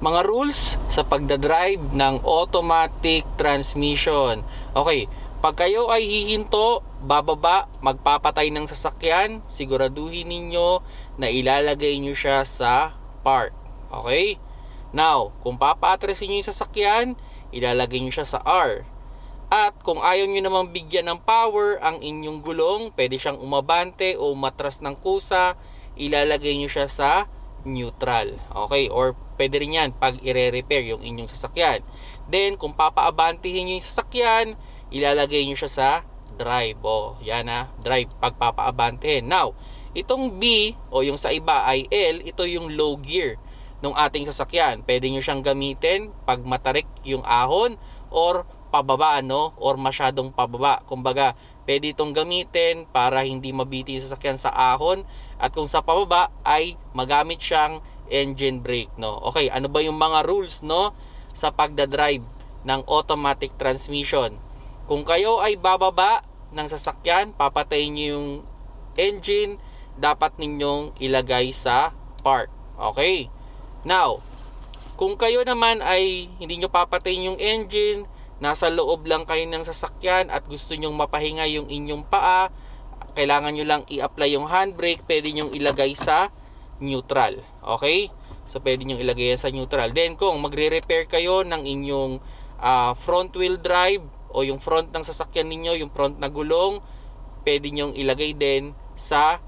Mga rules sa pagdadrive ng automatic transmission. Okay, pag kayo ay hihinto, bababa, magpapatay ng sasakyan, siguraduhin ninyo na ilalagay nyo siya sa park. Okay? Now, kung papaatresin nyo yung sasakyan, ilalagay nyo siya sa R. At kung ayaw nyo namang bigyan ng power ang inyong gulong, pwede siyang umabante o matras ng kusa, ilalagay nyo siya sa neutral. Okay? Or pwede rin yan pag ire-repair yung inyong sasakyan. Then, kung papaabantihin nyo yung sasakyan, ilalagay nyo siya sa drive. O, yan ha, drive, pag papaabantihin. Now, itong B o yung sa iba ay L, ito yung low gear ng ating sasakyan. Pwede nyo siyang gamitin pag matarik yung ahon or pababa, no? Or masyadong pababa. Kumbaga, pwede itong gamitin para hindi mabiti yung sasakyan sa ahon. At kung sa pababa ay magamit siyang engine brake, no? Okay, ano ba yung mga rules, no? Sa pagdadrive ng automatic transmission. Kung kayo ay bababa ng sasakyan, papatayin nyo yung engine, dapat ninyong ilagay sa park. Okay? Now, kung kayo naman ay hindi nyo papatayin yung engine, nasa loob lang kayo ng sasakyan at gusto nyong mapahinga yung inyong paa, kailangan nyo lang i-apply yung handbrake, pwede nyong ilagay sa neutral. Okay? So, pwede nyong ilagay yan sa neutral. Then, kung magre-repair kayo ng inyong uh, front wheel drive o yung front ng sasakyan ninyo, yung front na gulong, pwede nyong ilagay din sa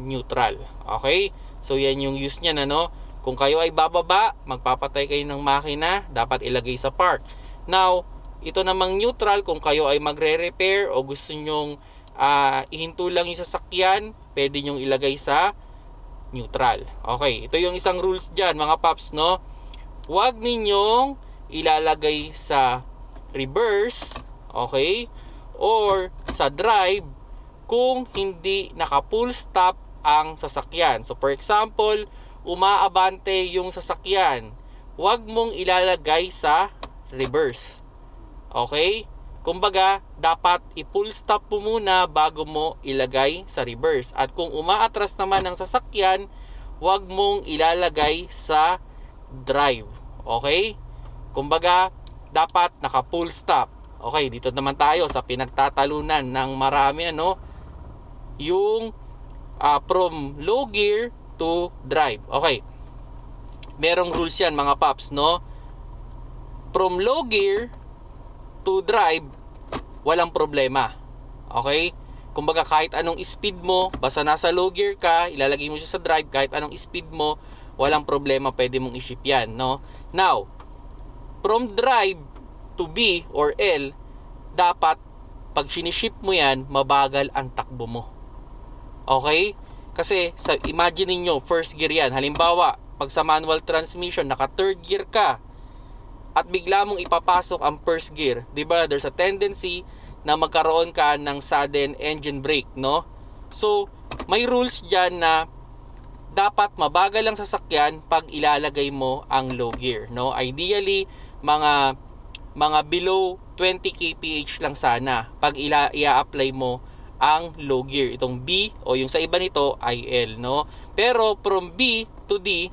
neutral. Okay? So, yan yung use niya, ano? Kung kayo ay bababa, magpapatay kayo ng makina, dapat ilagay sa park. Now, ito namang neutral, kung kayo ay magre-repair o gusto nyong uh, ihinto lang yung sasakyan, pwede nyong ilagay sa neutral. Okay, ito yung isang rules dyan, mga paps, no? Huwag ninyong ilalagay sa reverse, okay? Or sa drive kung hindi naka full stop ang sasakyan. So, for example, umaabante yung sasakyan, huwag mong ilalagay sa reverse. Okay? Kumbaga, dapat i-full stop mo muna bago mo ilagay sa reverse. At kung umaatras naman ng sasakyan, huwag mong ilalagay sa drive. Okay? Kumbaga, dapat naka full stop. Okay, dito naman tayo sa pinagtatalunan ng marami ano, yung uh, from low gear to drive. Okay. Merong rules yan mga paps, no? From low gear to drive, walang problema. Okay? Kumbaga kahit anong speed mo, basta nasa low gear ka, ilalagay mo siya sa drive, kahit anong speed mo, walang problema, pwede mong i-ship yan, no? Now, from drive to B or L, dapat pag siniship mo yan, mabagal ang takbo mo. Okay? Kasi sa imagine niyo first gear yan. Halimbawa, pag sa manual transmission, naka third gear ka at bigla mong ipapasok ang first gear, 'di ba? There's a tendency na magkaroon ka ng sudden engine brake, no? So, may rules diyan na dapat mabagal ang sasakyan pag ilalagay mo ang low gear, no? Ideally, mga mga below 20 kph lang sana pag ila i-apply mo ang low gear. Itong B o yung sa iba nito ay L, no? Pero from B to D,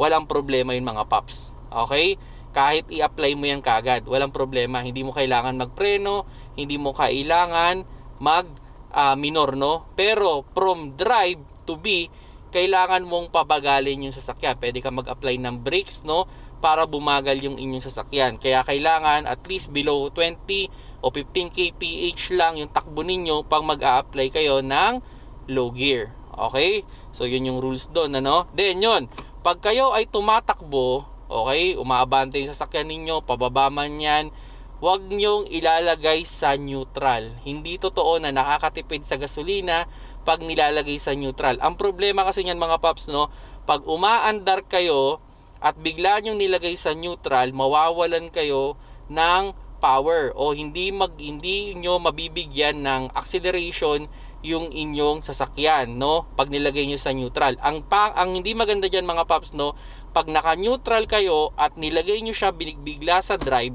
walang problema yung mga pops. Okay? Kahit i-apply mo yan kagad, walang problema. Hindi mo kailangan magpreno, hindi mo kailangan mag uh, minor, no? Pero from drive to B, kailangan mong pabagalin yung sasakyan. Pwede ka mag-apply ng brakes, no? Para bumagal yung inyong sasakyan. Kaya kailangan at least below 20 o 15 kph lang yung takbo ninyo pag mag-a-apply kayo ng low gear. Okay? So, yun yung rules doon, ano? Then, yun. Pag kayo ay tumatakbo, okay, umaabante yung sasakyan ninyo, pababa man yan, huwag nyong ilalagay sa neutral. Hindi totoo na nakakatipid sa gasolina pag nilalagay sa neutral. Ang problema kasi niyan mga paps, no? Pag umaandar kayo at bigla nyong nilagay sa neutral, mawawalan kayo ng power o hindi mag hindi nyo mabibigyan ng acceleration yung inyong sasakyan no pag nilagay niyo sa neutral ang pa, ang hindi maganda diyan mga paps no pag naka neutral kayo at nilagay niyo siya binigbigla sa drive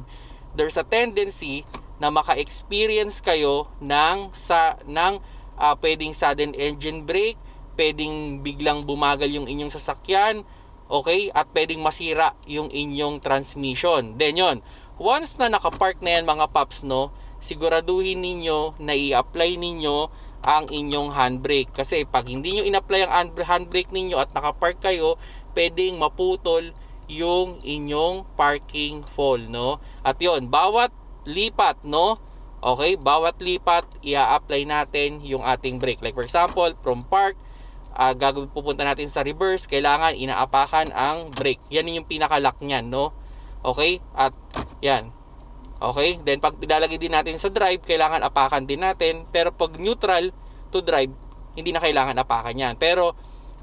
there's a tendency na maka-experience kayo ng sa ng uh, pwedeng sudden engine brake pwedeng biglang bumagal yung inyong sasakyan Okay? At pwedeng masira yung inyong transmission. Then yon, once na nakapark na yan mga paps, no, siguraduhin ninyo na i-apply ninyo ang inyong handbrake. Kasi pag hindi nyo in-apply ang hand- handbrake ninyo at nakapark kayo, pwedeng maputol yung inyong parking fall, no? At yon, bawat lipat, no? Okay, bawat lipat, i-apply natin yung ating brake. Like for example, from park, uh, gagawin pupunta natin sa reverse, kailangan inaapakan ang brake. Yan yung pinaka-lock niyan, no? Okay? At yan. Okay? Then pag ilalagay din natin sa drive, kailangan apakan din natin. Pero pag neutral to drive, hindi na kailangan apakan yan. Pero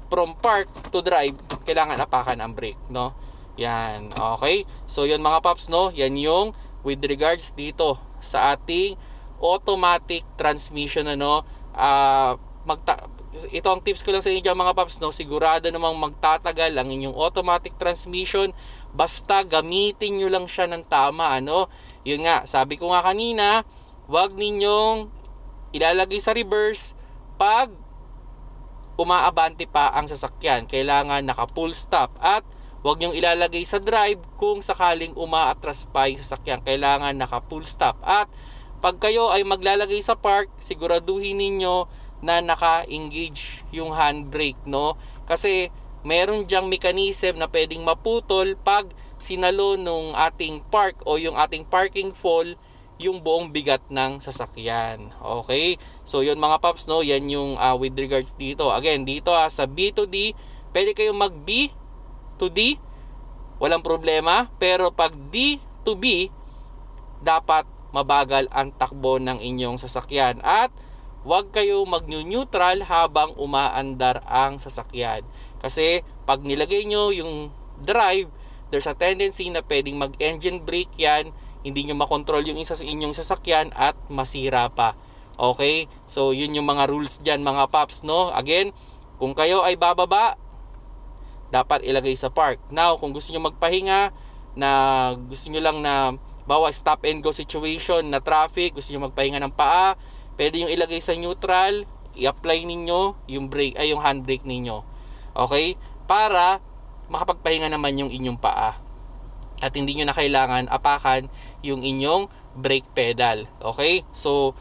from park to drive, kailangan apakan ang brake, no? Yan. Okay? So yun mga paps, no? Yan yung with regards dito sa ating automatic transmission ano ah magta ito ang tips ko lang sa inyo mga paps no sigurado namang magtatagal ang inyong automatic transmission basta gamitin nyo lang siya ng tama ano yun nga sabi ko nga kanina wag ninyong ilalagay sa reverse pag umaabante pa ang sasakyan kailangan naka full stop at Huwag niyong ilalagay sa drive kung sakaling umaatras pa yung sasakyan. Kailangan naka full stop. At pag kayo ay maglalagay sa park, siguraduhin ninyo na naka-engage yung handbrake, no? Kasi meron diyang mechanism na pwedeng maputol pag sinalo nung ating park o yung ating parking fall yung buong bigat ng sasakyan. Okay? So, yun mga paps, no? Yan yung uh, with regards dito. Again, dito ah, sa B to D, pwede kayong mag B to D, walang problema. Pero pag D to B, dapat mabagal ang takbo ng inyong sasakyan. At huwag kayo mag-neutral habang umaandar ang sasakyan. Kasi pag nilagay nyo yung drive, there's a tendency na pwedeng mag-engine brake yan, hindi nyo makontrol yung isa sa inyong sasakyan at masira pa. Okay? So, yun yung mga rules dyan mga paps, no? Again, kung kayo ay bababa, dapat ilagay sa park. Now, kung gusto niyo magpahinga, na gusto niyo lang na bawa stop and go situation na traffic, gusto niyo magpahinga ng paa, pwede yung ilagay sa neutral, i-apply ninyo yung brake ay yung handbrake ninyo. Okay? Para makapagpahinga naman yung inyong paa. At hindi niyo na kailangan apakan yung inyong brake pedal. Okay? So,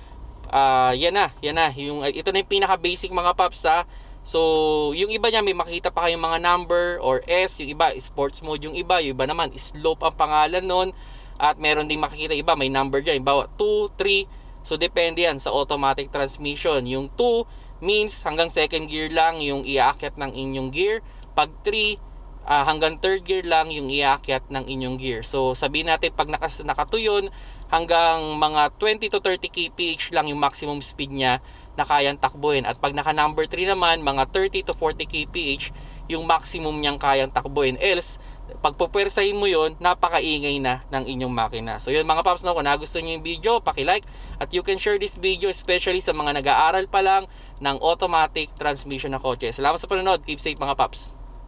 uh, yan na, yan na. Yung, ito na yung pinaka basic mga paps ha So, yung iba niya may makita pa kayong mga number or S, yung iba sports mode yung iba, yung iba naman slope ang pangalan nun at meron ding makikita iba may number diyan, bawa 2, 3. So depende yan sa automatic transmission. Yung 2 means hanggang second gear lang yung iaakyat ng inyong gear. Pag 3 uh, hanggang third gear lang yung iaakyat ng inyong gear. So sabihin natin pag nakas nakatuyon hanggang mga 20 to 30 kph lang yung maximum speed niya na kayang takbuhin. At pag naka number 3 naman, mga 30 to 40 kph yung maximum niyang kayang takbuhin. Else, pag pupwersahin mo yon napakaingay na ng inyong makina. So yun mga paps, no, kung nagustuhan niyo yung video, paki-like at you can share this video especially sa mga nag-aaral pa lang ng automatic transmission na kotse. Salamat sa panonood. Keep safe mga paps.